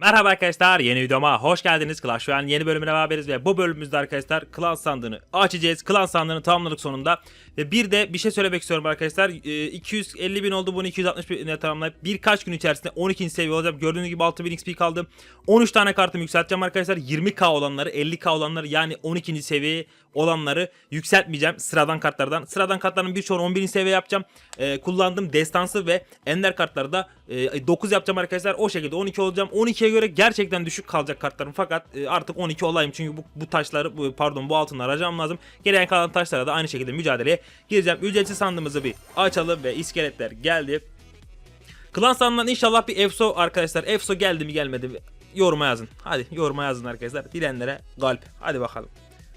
Merhaba arkadaşlar yeni videoma hoş geldiniz. Clash Royale yeni bölümüne beraberiz ve bu bölümümüzde arkadaşlar klan sandığını açacağız. Klan sandığını tamamladık sonunda. Ve bir de bir şey söylemek istiyorum arkadaşlar. Ee, 250 bin oldu bunu 260 bine tamamlayıp birkaç gün içerisinde 12. seviye olacağım. Gördüğünüz gibi 6000 XP kaldı. 13 tane kartımı yükselteceğim arkadaşlar. 20k olanları 50k olanları yani 12. seviye olanları yükseltmeyeceğim sıradan kartlardan. Sıradan kartların birçoğunu 11. seviye yapacağım. Ee, kullandığım destansı ve ender kartları da e, 9 yapacağım arkadaşlar. O şekilde 12 olacağım. 12'ye göre gerçekten düşük kalacak kartlarım fakat e, artık 12 olayım çünkü bu, bu taşları bu, pardon bu altınları harcamam lazım. Geriye kalan taşlara da aynı şekilde mücadeleye gireceğim. Ücretsiz sandığımızı bir açalım ve iskeletler geldi. Klan sandığından inşallah bir EFSO arkadaşlar. EFSO geldi mi gelmedi mi? Yoruma yazın. Hadi yoruma yazın arkadaşlar. Bilenlere kalp. Hadi bakalım.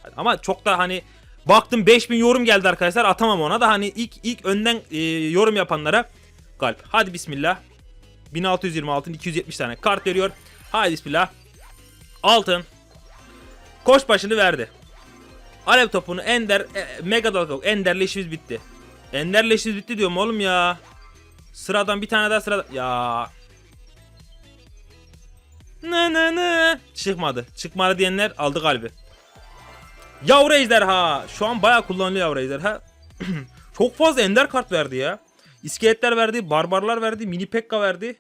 Hadi. Ama çok da hani baktım 5000 yorum geldi arkadaşlar. Atamam ona da hani ilk ilk önden e, yorum yapanlara kalp. Hadi bismillah. 1626 270 tane kart veriyor. Haydi bismillah. Altın. Koş başını verdi. Alev topunu Ender e, Mega Dalga Ender'le işimiz bitti. Ender'le işimiz bitti diyorum oğlum ya. Sıradan bir tane daha sıradan. Ya. Ne ne ne. Çıkmadı. Çıkmadı diyenler aldı kalbi. Yavru ejderha. Şu an bayağı kullanılıyor yavru ejderha. Çok fazla ender kart verdi ya. İskeletler verdi, barbarlar verdi, mini pekka verdi.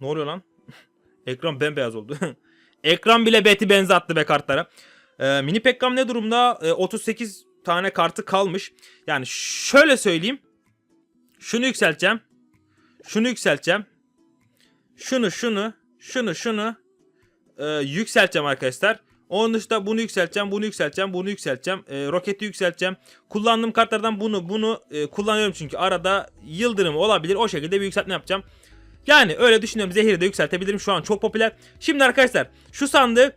Ne oluyor lan? Ekran bembeyaz oldu. Ekran bile beti benzi attı be kartlara. Ee, mini pekkam ne durumda? Ee, 38 tane kartı kalmış. Yani şöyle söyleyeyim. Şunu yükselteceğim. Şunu yükselteceğim. Şunu şunu. Şunu şunu. Ee, yükselteceğim arkadaşlar. Onun dışında bunu yükselteceğim, bunu yükselteceğim, bunu yükselteceğim. E, roketi yükselteceğim. Kullandığım kartlardan bunu, bunu e, kullanıyorum çünkü arada yıldırım olabilir. O şekilde bir yükseltme yapacağım. Yani öyle düşünüyorum. Zehiri de yükseltebilirim. Şu an çok popüler. Şimdi arkadaşlar şu sandığı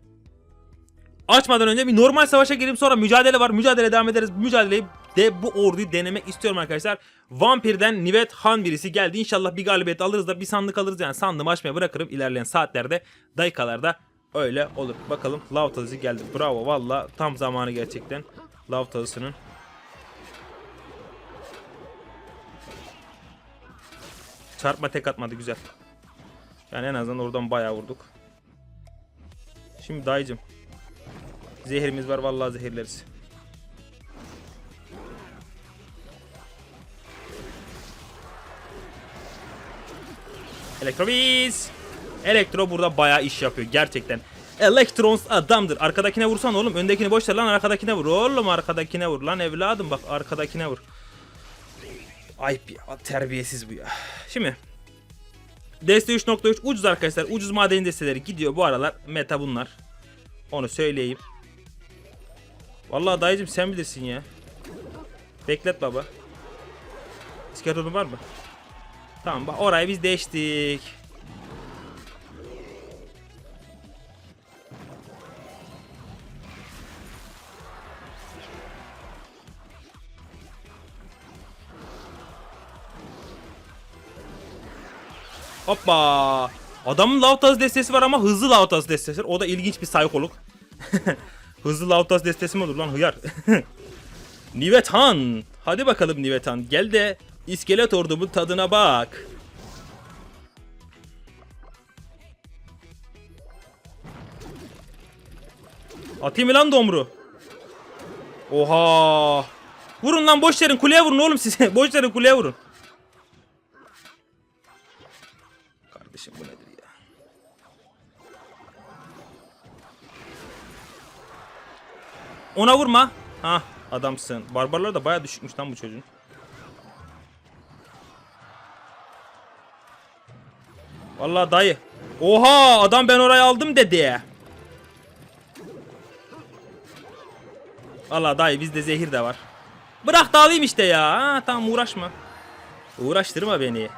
açmadan önce bir normal savaşa gireyim sonra mücadele var. Mücadele devam ederiz. Mücadeleyi de bu orduyu denemek istiyorum arkadaşlar. Vampir'den Nivet Han birisi geldi. İnşallah bir galibiyet alırız da bir sandık alırız. Yani sandığımı açmaya bırakırım ilerleyen saatlerde, dakikalarda öyle olur. Bakalım lav tazısı geldi. Bravo valla tam zamanı gerçekten. Lav tazısının. Çarpma tek atmadı güzel. Yani en azından oradan bayağı vurduk. Şimdi dayıcım. Zehirimiz var vallahi zehirleriz. Elektrobiz. Elektro burada bayağı iş yapıyor gerçekten. Electrons adamdır. Arkadakine vursan oğlum. Öndekini boş ver lan arkadakine vur. Oğlum arkadakine vur. Lan evladım bak arkadakine vur. Ayıp ya. Terbiyesiz bu ya. Şimdi. Deste 3.3 ucuz arkadaşlar. Ucuz maden desteleri gidiyor bu aralar. Meta bunlar. Onu söyleyeyim. Vallahi dayıcım sen bilirsin ya. Beklet baba. İskeletonun var mı? Tamam bak orayı biz değiştik. Hoppa. Adamın Lautas destesi var ama hızlı Lautas destesi. O da ilginç bir saykoluk. hızlı Lautas destesi mi olur lan hıyar? Nivetan. Hadi bakalım Nivetan. Gel de iskelet ordumun tadına bak. Atayım lan domru? Oha. Vurun lan boş verin kuleye vurun oğlum size. boş verin kuleye vurun. Kardeşim bu nedir ya? Ona vurma. Ha adamsın. Barbarlar da baya düşükmüş lan bu çocuğun. Vallahi dayı. Oha adam ben orayı aldım dedi. Vallahi dayı bizde zehir de var. Bırak da alayım işte ya. Ha, tamam uğraşma. Uğraştırma beni.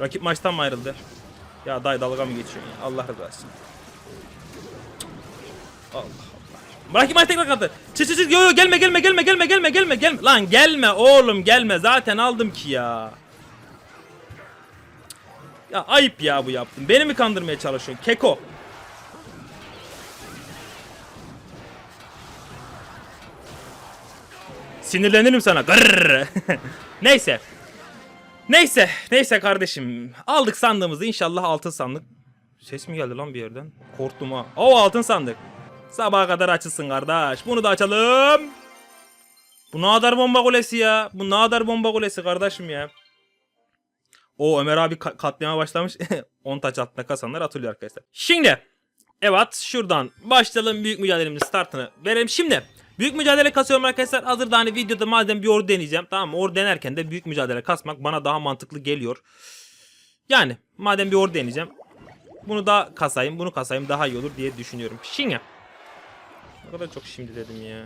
Rakip maçtan mı ayrıldı? Ya dayı dalga mı geçiyorsun ya? Allah razı olsun. Allah Allah. Rakip maç tekrar kaldı. Çık çık çık yo yo gelme gelme gelme gelme gelme gelme gelme. Lan gelme oğlum gelme zaten aldım ki ya. Ya ayıp ya bu yaptın. Beni mi kandırmaya çalışıyorsun? Keko. sinirlenirim sana. Gırrrr. Neyse. Neyse. Neyse kardeşim. Aldık sandığımızı inşallah altın sandık. Ses mi geldi lan bir yerden? Korktum ha. O altın sandık. Sabaha kadar açılsın kardeş. Bunu da açalım. Bu ne kadar bomba kulesi ya? Bu ne kadar bomba kulesi kardeşim ya? O Ömer abi ka- katliama başlamış. 10 taç altında kasanlar atılıyor arkadaşlar. Şimdi evet şuradan başlayalım büyük mücadelemizin startını verelim. Şimdi büyük mücadele kasıyorum arkadaşlar. Hazırda hani videoda madem bir ordu deneyeceğim. Tamam mı? Ordu denerken de büyük mücadele kasmak bana daha mantıklı geliyor. Yani madem bir ordu deneyeceğim. Bunu da kasayım bunu kasayım daha iyi olur diye düşünüyorum. Şimdi. Ne kadar çok şimdi dedim ya.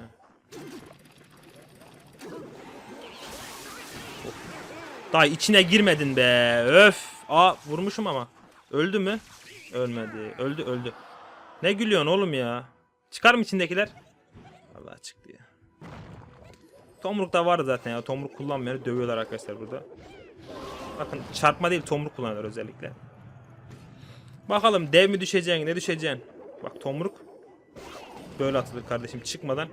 Daha içine girmedin be. Öf. Aa vurmuşum ama. Öldü mü? Ölmedi. Öldü öldü. Ne gülüyorsun oğlum ya? Çıkar mı içindekiler? Allah çıktı ya. Tomruk da var zaten ya. Tomruk kullanmayanı dövüyorlar arkadaşlar burada. Bakın çarpma değil tomruk kullanıyorlar özellikle. Bakalım dev mi düşeceksin ne düşeceksin. Bak tomruk. Böyle atılır kardeşim çıkmadan.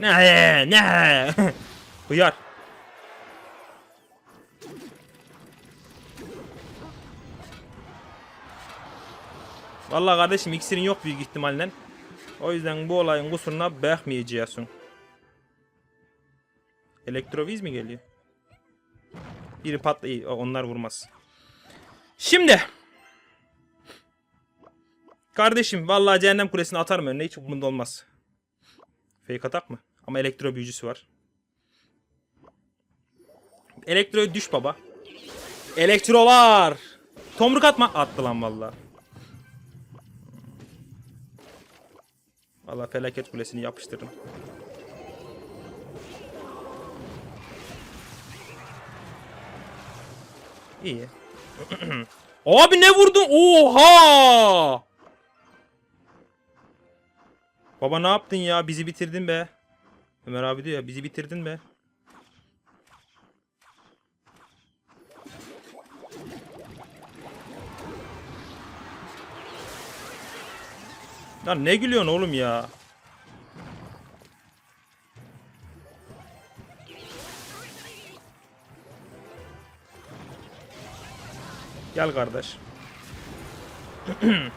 Ne ne Hıyar. Vallahi kardeşim iksirin yok büyük ihtimalle. O yüzden bu olayın kusuruna bakmayacaksın. Elektroviz mi geliyor? Biri patlayı onlar vurmaz. Şimdi. Kardeşim vallahi cehennem kulesini atarım önüne hiç umurumda olmaz. Fake atak mı? Ama elektro büyücüsü var. Elektroya düş baba. Elektrolar. Tomruk atma. Attı lan valla. Valla felaket kulesini yapıştırdım. İyi. Abi ne vurdun? Oha! Baba ne yaptın ya? Bizi bitirdin be. Ömer abi diyor ya bizi bitirdin be. Lan ne gülüyorsun oğlum ya? Gel kardeş.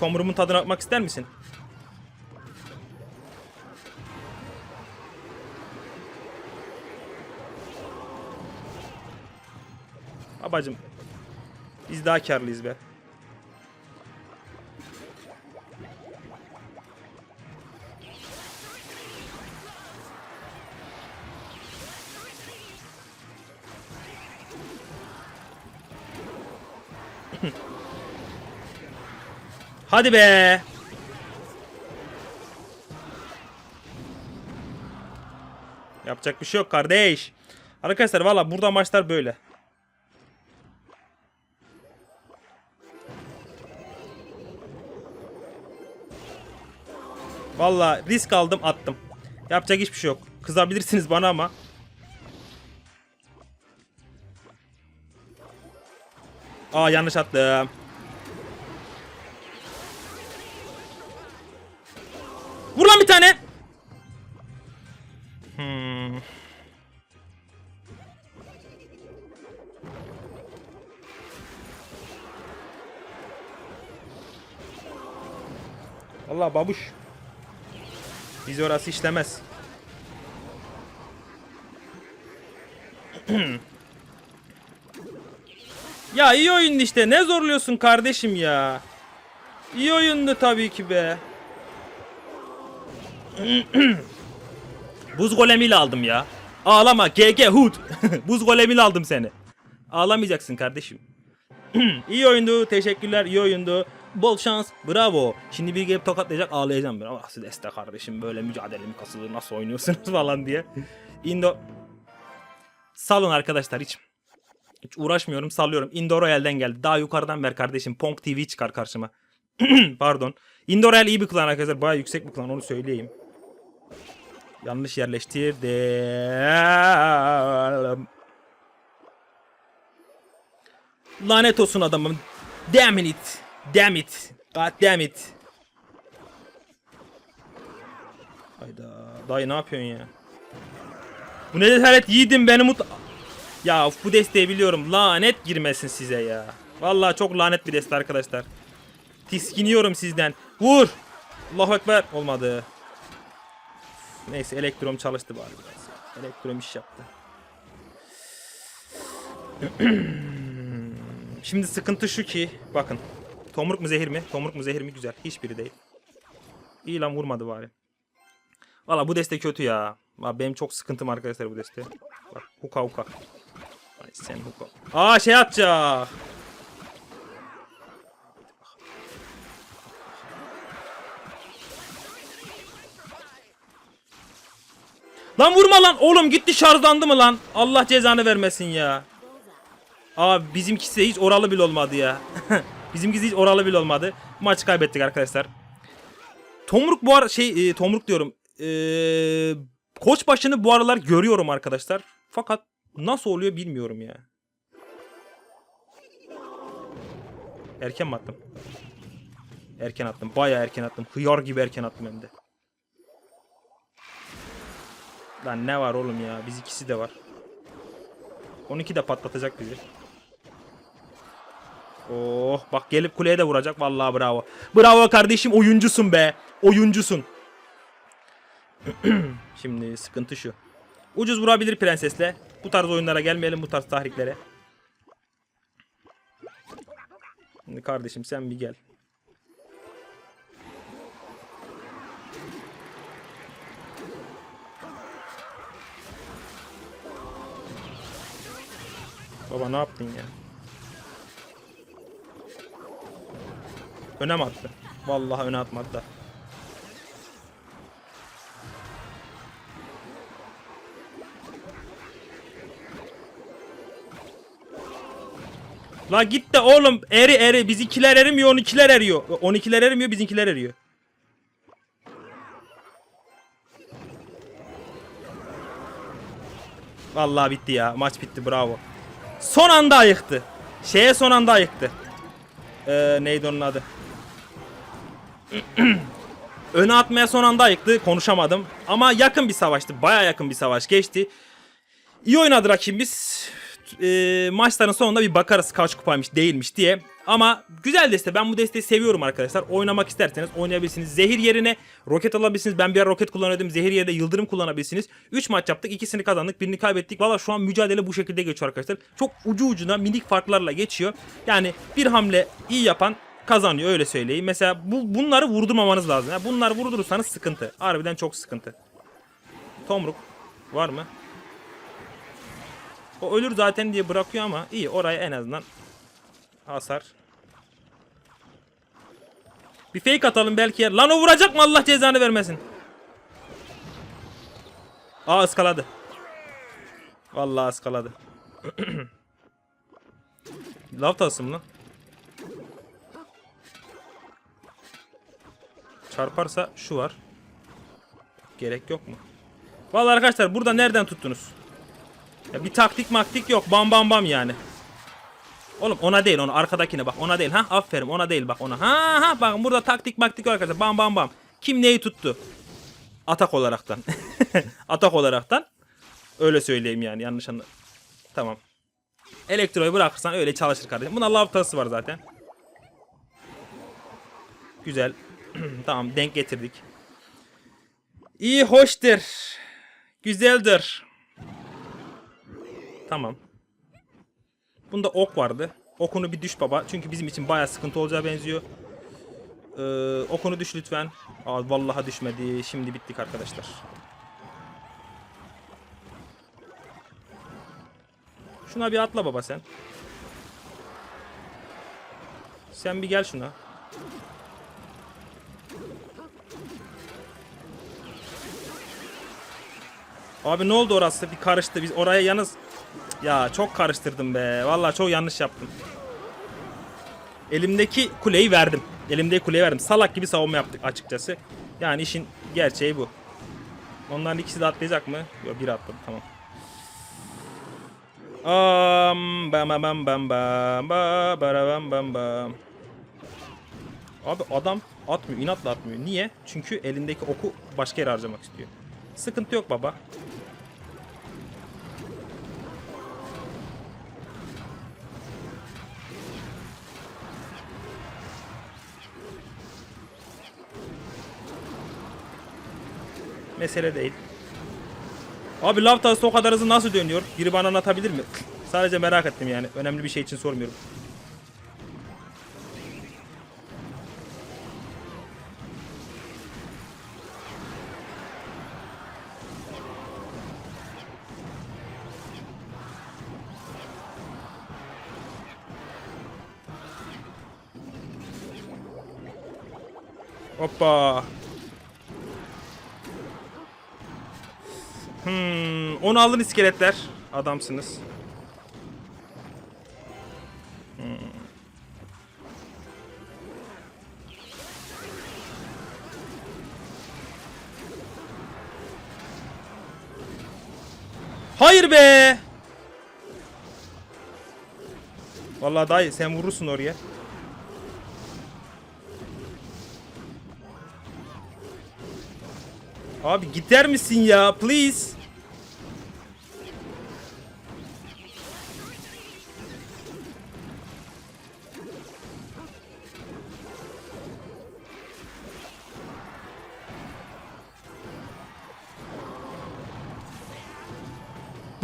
Tomrumun tadına bakmak ister misin? Babacım. Biz daha karlıyız be. Hadi be. Yapacak bir şey yok kardeş. Arkadaşlar valla burada maçlar böyle. Valla risk aldım attım. Yapacak hiçbir şey yok. Kızabilirsiniz bana ama. Aa yanlış attım. Vur lan bir tane. Hmm. Allah babuş. Biz orası işlemez. ya iyi oyundu işte. Ne zorluyorsun kardeşim ya? İyi oyundu tabii ki be. Buz golemiyle aldım ya. Ağlama GG Hood. Buz golemiyle aldım seni. Ağlamayacaksın kardeşim. iyi oyundu. Teşekkürler. iyi oyundu. Bol şans. Bravo. Şimdi bir gelip tokatlayacak ağlayacağım ben. Ah siz este kardeşim böyle mücadele mi kasılır nasıl oynuyorsunuz falan diye. Indo... Salın arkadaşlar hiç. Hiç uğraşmıyorum sallıyorum. Indo Royale'den geldi. Daha yukarıdan ver kardeşim. Pong TV çıkar karşıma. Pardon. Indo Royale iyi bir klan arkadaşlar. Baya yüksek bir klan onu söyleyeyim. Yanlış yerleştirdim. Lanet olsun adamım. Damn it. Damn it. God damn it. Hayda. Dayı ne yapıyorsun ya? Bu ne cesaret yiğidim beni mut... Ya of, bu desteği biliyorum. Lanet girmesin size ya. Vallahi çok lanet bir deste arkadaşlar. Tiskiniyorum sizden. Vur. Allahu Ekber. Olmadı. Neyse elektrom çalıştı bari biraz. Elektrom iş yaptı. Şimdi sıkıntı şu ki bakın. Tomruk mu zehir mi? Tomruk mu zehir mi? Güzel. Hiçbiri değil. İyi lan vurmadı bari. Valla bu deste kötü ya. Benim çok sıkıntım arkadaşlar bu deste. Bak huka huka. Ay sen huka. Aa şey atacak. Lan vurma lan oğlum gitti şarjlandı mı lan? Allah cezanı vermesin ya. Abi bizimkisi hiç oralı bile olmadı ya. bizimkisi hiç oralı bile olmadı. Maçı kaybettik arkadaşlar. Tomruk bu ara şey e, Tomruk diyorum. E, koç başını bu aralar görüyorum arkadaşlar. Fakat nasıl oluyor bilmiyorum ya. Erken mi attım? Erken attım. Bayağı erken attım. Hıyar gibi erken attım hem de. Lan ne var oğlum ya? Biz ikisi de var. 12 de patlatacak bizi. Oh bak gelip kuleye de vuracak. Vallahi bravo. Bravo kardeşim oyuncusun be. Oyuncusun. Şimdi sıkıntı şu. Ucuz vurabilir prensesle. Bu tarz oyunlara gelmeyelim bu tarz tahriklere. Şimdi kardeşim sen bir gel. Baba ne yaptın ya? Öne mi attı? Vallahi öne atmadı. La git de oğlum eri eri bizimkiler erimiyor 12'ler eriyor. 12'ler erimiyor bizimkiler eriyor. Vallahi bitti ya. Maç bitti bravo. Son anda ayıktı. Şeye son anda ayıktı. Ee, neydi onun adı? Öne atmaya son anda ayıktı. Konuşamadım. Ama yakın bir savaştı. Baya yakın bir savaş geçti. İyi oynadı rakibimiz. E, maçların sonunda bir bakarız kaç kupaymış değilmiş diye. Ama güzel deste. Ben bu desteği seviyorum arkadaşlar. Oynamak isterseniz oynayabilirsiniz. Zehir yerine roket alabilirsiniz. Ben bir ara roket kullanıyordum. Zehir yerine yıldırım kullanabilirsiniz. 3 maç yaptık. ikisini kazandık. Birini kaybettik. Valla şu an mücadele bu şekilde geçiyor arkadaşlar. Çok ucu ucuna minik farklarla geçiyor. Yani bir hamle iyi yapan kazanıyor öyle söyleyeyim. Mesela bu, bunları vurdurmamanız lazım. Yani bunları vurdurursanız sıkıntı. Harbiden çok sıkıntı. Tomruk var mı? O ölür zaten diye bırakıyor ama iyi oraya en azından hasar. Bir fake atalım belki yer. Lan o vuracak mı Allah cezanı vermesin. Aa ıskaladı. Vallahi ıskaladı. Lav tasım lan. Çarparsa şu var. Gerek yok mu? Vallahi arkadaşlar burada nereden tuttunuz? Ya bir taktik maktik yok. Bam bam bam yani. Oğlum ona değil ona arkadakine bak. Ona değil ha? Aferin ona değil bak ona. Ha ha bakın burada taktik maktik var arkadaşlar. Bam bam bam. Kim neyi tuttu? Atak olaraktan. Atak olaraktan. Öyle söyleyeyim yani yanlış anla tamam. Elektroyu bırakırsan öyle çalışır kardeşim. Buna lav tası var zaten. Güzel tamam denk getirdik iyi hoştur güzeldir Tamam. Bunda ok vardı. Okunu bir düş baba. Çünkü bizim için baya sıkıntı olacağı benziyor. Ee, okunu düş lütfen. Aa, vallahi düşmedi. Şimdi bittik arkadaşlar. Şuna bir atla baba sen. Sen bir gel şuna. Abi ne oldu orası? Bir karıştı. Biz oraya yalnız ya çok karıştırdım be. Vallahi çok yanlış yaptım. Elimdeki kuleyi verdim. Elimdeki kuleyi verdim. Salak gibi savunma yaptık açıkçası. Yani işin gerçeği bu. Onların ikisi de atlayacak mı? Yok biri atladı tamam. Am bam bam bam bam bam bam bam bam. Abi adam atmıyor, inatla atmıyor. Niye? Çünkü elindeki oku başka yere harcamak istiyor. Sıkıntı yok baba. Mesele değil. Abi lav tası o kadar hızlı nasıl dönüyor? Biri bana anlatabilir mi? Sadece merak ettim yani. Önemli bir şey için sormuyorum. Hoppa. Hmm, onu alın iskeletler. Adamsınız. Hmm. Hayır be. Vallahi dayı sen vurursun oraya. Abi gider misin ya please?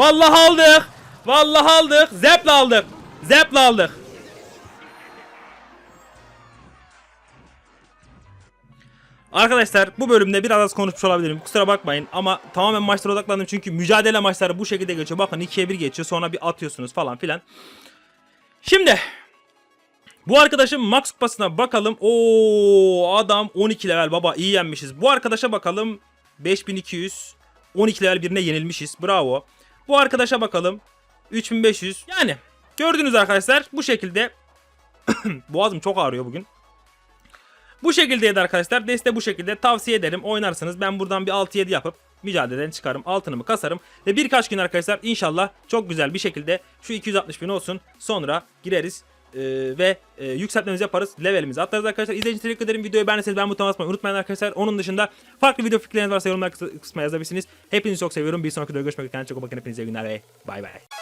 Vallahi aldık. Vallahi aldık. Zep'le aldık. Zep'le aldık. Arkadaşlar bu bölümde biraz az konuşmuş olabilirim. Kusura bakmayın ama tamamen maçlara odaklandım çünkü mücadele maçları bu şekilde geçiyor. Bakın 2'ye 1 geçiyor sonra bir atıyorsunuz falan filan. Şimdi bu arkadaşın max kupasına bakalım. Oo adam 12 level baba iyi yenmişiz. Bu arkadaşa bakalım 5200 12 level birine yenilmişiz. Bravo. Bu arkadaşa bakalım 3500. Yani gördünüz arkadaşlar bu şekilde boğazım çok ağrıyor bugün. Bu şekildeydi arkadaşlar. Deste bu şekilde tavsiye ederim. Oynarsınız. Ben buradan bir 6-7 yapıp mücadeleden çıkarım. Altınımı kasarım. Ve birkaç gün arkadaşlar inşallah çok güzel bir şekilde şu 260 bin olsun. Sonra gireriz. Ee, ve e, yükseltmemizi yaparız. Levelimizi atlarız arkadaşlar. İzlediğiniz için teşekkür ederim. Videoyu beğendiyseniz ben butonuna basmayı unutmayın arkadaşlar. Onun dışında farklı video fikirleriniz varsa yorumlar kıs- kısmına yazabilirsiniz. Hepinizi çok seviyorum. Bir sonraki videoda görüşmek üzere. Çok bakın. Hepinize iyi günler ve bay bay.